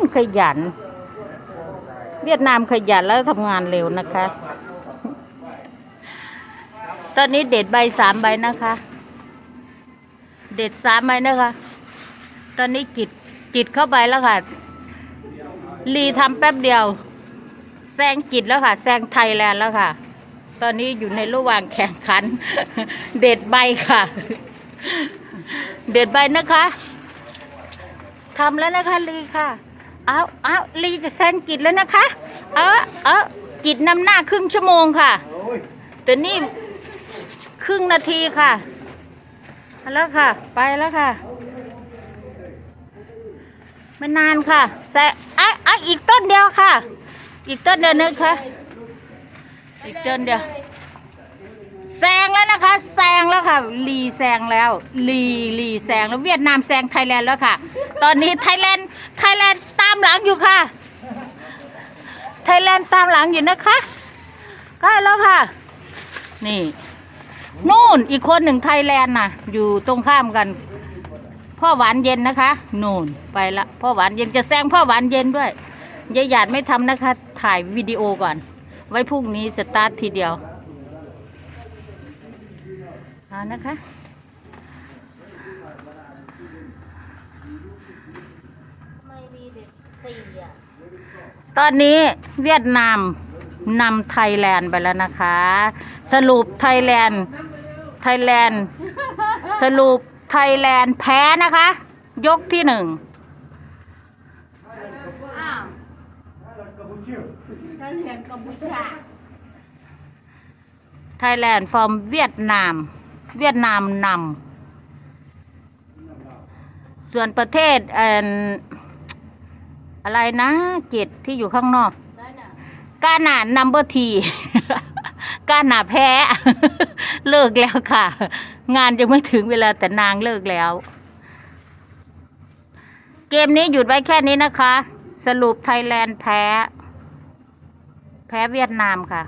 นขยัน เวียดนามขยันแล้วทำงานเร็วนะคะ ตอนนี้เด็ดใบสามใบนะคะ เด็ดสามใบนะคะ ตอนนี้จิตจิตเข้าไปแล้วค่ะลีทำแป๊บเดียวแซงจิตแล้วค่ะแซงไทยแลนด์แล้วค่ะ ตอนนี้อยู่ในระหว่างแข่งขัน เด็ดใบค่ะ เด็ดใบนะคะทำแล้วนะคะลีค่ะ เอาเอาลีจะแซงกิจแล้วนะคะ เอาเอากิจนำหน้าครึ่งชั่วโมงค่ะ แต่นี่ครึ่งนาทีค่ะแล้วค่ะ ไปแล้วค่ะไม่นานค่ะแซงอะอะอีกต้นเดียวค่ะ อีกต้นเดียวนะคะอีกต้นเดียวแซงแล้วนะคะแซงแล้วค่ะลีแซงแล้วลีลีแซงแล้วเวียดนามแซงไทยแลนด์แล้วค่ะ ตอนนี้ไทยแลนด์ไทยแลนด์ตามหลังอยู่ค่ะ ไทยแลนด์ตามหลังอยู่นะคะใกล้แล้วค่ะ นี่ นู่นอีกคนหนึ่งไทยแลนด์น่ะ อยู่ตรงข้ามกัน พ่อหวานเย็นนะคะ นู่นไปละพ่อหวานเย็นจะแซงพ่อหวานเย็นด้วยยายหยาดไม่ทำนะคะ ถ่ายวิดีโอก่อน ไว้พรุ่งนี้สตาร์ททีเดียวเอานะคะ ตอนนี้เวียดนามนำไทยแลนด์ไปแล้วนะคะ สรุปไทยแลนด์ไทยแลนด์สรุปไทยแลนด์แพ้นะคะ ยกที่หนึ่งไทยแลนด์ฟอร์มเวียดนาม เวียดนามนำส่วนประเทศเอ่อ อะไรนะเกตที่อยู่ข้างนอกกาหนานัมเบอร์ทีกาหนาแพ้ เลิกแล้วค่ะ งานยังไม่ถึงเวลาแต่นางเลิกแล้ว เกมนี้หยุดไว้แค่นี้นะคะ สรุปไทยแลนด์แพ้ แพ้เวียดนามค่ะ